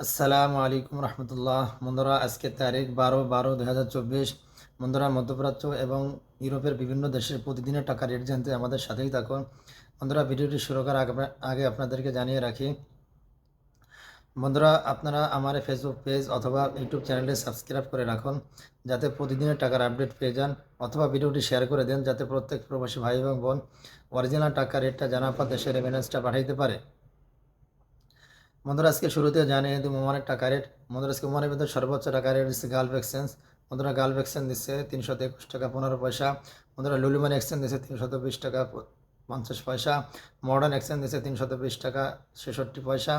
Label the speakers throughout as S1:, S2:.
S1: আসসালামু আলাইকুম রহমতুল্লাহ। বন্ধুরা, আজকে তারিখ বারো বারো দুই হাজার চব্বিশ। বন্ধুরা, মধ্যপ্রাচ্য এবং ইউরোপের বিভিন্ন দেশের প্রতিদিনের টাকা রেট জানতে আমাদের সাথেই থাকুন। বন্ধুরা, ভিডিওটি শুরু করার আগে- আপনাদেরকে জানিয়ে রাখি, বন্ধুরা, আপনারা আমার ফেসবুক পেজ অথবা ইউটিউব চ্যানেলে সাবস্ক্রাইব করে রাখুন, যাতে প্রতিদিনের টাকার আপডেট পেয়ে যান অথবা ভিডিওটি শেয়ার করে দেন, যাতে প্রত্যেক প্রবাসী ভাই এবং বোন অরিজিনাল টাকা রেটটা জানার পর দেশের রেমিনেন্সটা পাঠাইতে পারে। বন্ধুরা, আজকে শুরুতে জানিয়ে দিই ওমানের টাকা রেট বন্ধুরা, আজকে ওমানের ভিতরে সর্বোচ্চ টাকা রেট দিচ্ছে গালফ এক্সচেঞ্জ বন্ধুরা গালফ এক্সচেঞ্জ দিচ্ছে তিনশো একুশ টাকা পনেরো পয়সা। বন্ধুরা লুলিমান এক্সচেঞ্জ দিচ্ছে তিনশত বিশ টাকা পঞ্চাশ পয়সা। মডার্ন এক্সচেঞ্জ দিচ্ছে তিনশত বিশ টাকা ছেষট্টি পয়সা।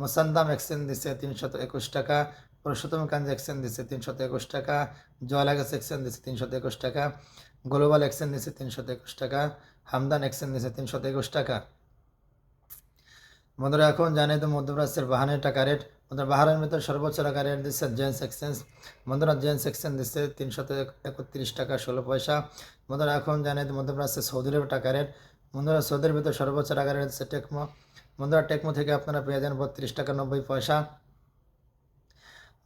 S1: মোসান্দাম এক্সচেঞ্জ দিচ্ছে তিনশত একুশ টাকা। পুরুষোত্তম কাঞ্জ এক্সচেঞ্জ দিচ্ছে তিনশত একুশ টাকা। জয়লাগাস এক্সচেঞ্জ দিচ্ছে তিনশত একুশ টাকা। গ্লোবাল এক্সচেঞ্জ দিচ্ছে তিনশত একুশ টাকা। হামদান এক্সচেঞ্জ দিচ্ছে তিনশত একুশ টাকা। বন্ধুরা, এখন জানেন তো মধ্যপ্রাচ্যের বাহানের টাকা রেট বন্ধুরা, বাহারের ভিতরে সর্বোচ্চ টাকা রেট দিচ্ছে জেন্টস এক্সচেঞ্জ বন্ধুরা জেন্টস এক্সচেঞ্জ দিচ্ছে তিনশত একত্রিশ টাকা ষোলো পয়সা। বন্ধুরা, এখন জানেন তো মধ্যপ্রাচ্যের সৌদি আরবের টাকা রেট বন্ধুরা, সৌদির ভিতরে সর্বোচ্চ টাকা রেট দিচ্ছে টেকমো বন্ধুরা টেকমো থেকে আপনারা পেয়ে যান বত্রিশ টাকা নব্বই পয়সা।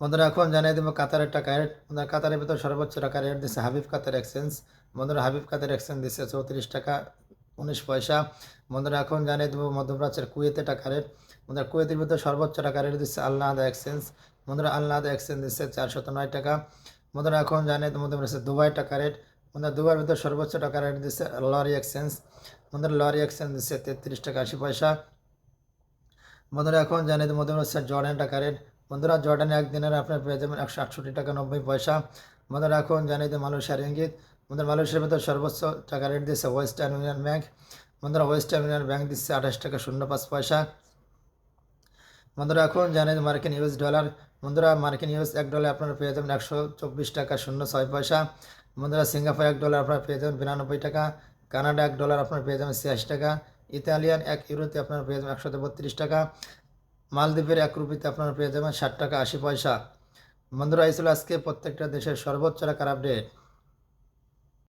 S1: বন্ধুরা, এখন জানিয়ে দেবো কাতারের টাকা রেট বন্ধুরা, কাতারের ভিতর সর্বোচ্চ টাকা রেট দিচ্ছে হাবিব কাতার এক্সচেঞ্জ বন্ধুরা, হাবিব কাতার এক্সচেঞ্জ দিচ্ছে চৌত্রিশ টাকা উনিশ পয়সা। বন্ধুরা, এখন জানিয়ে দেবো মধ্যপ্রাচ্যের কুয়েতে টাকা রেট কুয়েতের ভিতর সর্বোচ্চ টাকা রেট দিচ্ছে আল্লাহ আদা এক্সচেঞ্জ। বন্ধুরা আল্লাহ আদা এক্সচেঞ্জ দিচ্ছে চারশত নয় টাকা। বন্ধুরা, এখন জানিয়ে দেবো মধ্যপ্রাচ্যের দুবাই টাকা রেট বন্ধুরা, দুবাইয়ের ভিতর সর্বোচ্চ টাকা রেট দিচ্ছে লরি এক্সচেঞ্জ। বন্ধুরা, লরি এক্সচেঞ্জ দিচ্ছে তেত্রিশ টাকা আশি পয়সা। বন্ধুরা, এখন জানিয়ে দেবো মধ্যপ্রাচ্যের জর্ডান টাকা রেট বন্ধুরা, জর্ডানে একদিনের আপনার পেয়ে যাবেন একশো আটষট্টি টাকা নব্বই পয়সা। বন্ধুরা, এখন জানিয়ে দেবো মালয়েশিয়ার ইঙ্গিত। বন্ধুরা, মালয়েশিয়ার ভিতর সর্বোচ্চ টাকা রেট দিচ্ছে ওয়েস্টার্ন ইউনিয়ন ব্যাংক বন্ধুরা ওয়েস্টার্ন ইউনিয়ন ব্যাংক দিচ্ছে আঠাশ টাকা শূন্য পাঁচ পয়সা। বন্ধুরা, এখন জানেন মার্কিন ইউএস ডলার বন্ধুরা মার্কিন ইউএস এক ডলার আপনারা পেয়ে যাবেন একশো চব্বিশ টাকা শূন্য ছয় পয়সা। বন্ধুরা সিঙ্গাপুর এক ডলার আপনারা পেয়ে যাবেন বিরানব্বই টাকা। কানাডা এক ডলার আপনারা পেয়ে যাবেন ছিয়াশি টাকা। ইতালিয়ান এক ইউরোতে আপনারা পেয়ে যাবেন একশো বত্রিশ টাকা। মালদ্বীপের এক রুপিতে আপনারা পেয়ে যাবেন ষাট টাকা আশি পয়সা। বন্ধুরা, এই ছিল আজকে প্রত্যেকটা দেশের সর্বোচ্চ টাকার আপডেট